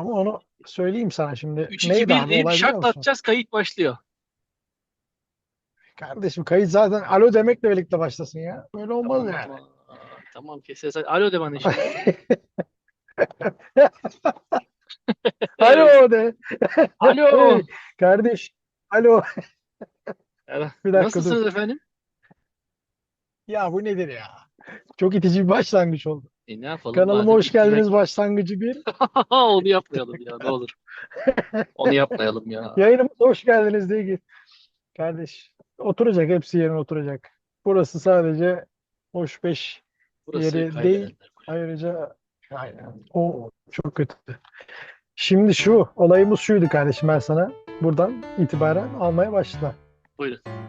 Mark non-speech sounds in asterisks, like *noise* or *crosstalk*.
Ama onu söyleyeyim sana şimdi. 3 2 Neydi 1 abi deyip olay biliyor şart musun? atacağız kayıt başlıyor. Kardeşim kayıt zaten alo demekle birlikte başlasın ya. Böyle olmaz Tamam yani. tamam. Tamam keseriz. Alo de bana şimdi. *laughs* Alo de. *laughs* Alo. Hey, kardeş. Alo. *laughs* Bir dakika Nasılsınız dur. efendim? Ya bu nedir ya? Çok itici bir başlangıç oldu. E ne yapalım? Kanalıma hoş geldiniz başlangıcı bir. *laughs* Onu yapmayalım ya ne olur. Onu yapmayalım ya. *laughs* Yayınımıza hoş geldiniz diye gir. Kardeş oturacak hepsi yerine oturacak. Burası sadece hoş beş Burası yeri kaybedenler değil. Ayrıca aynen. O çok kötü. Şimdi şu olayımız şuydu kardeşim ben sana buradan itibaren almaya başla. Buyurun.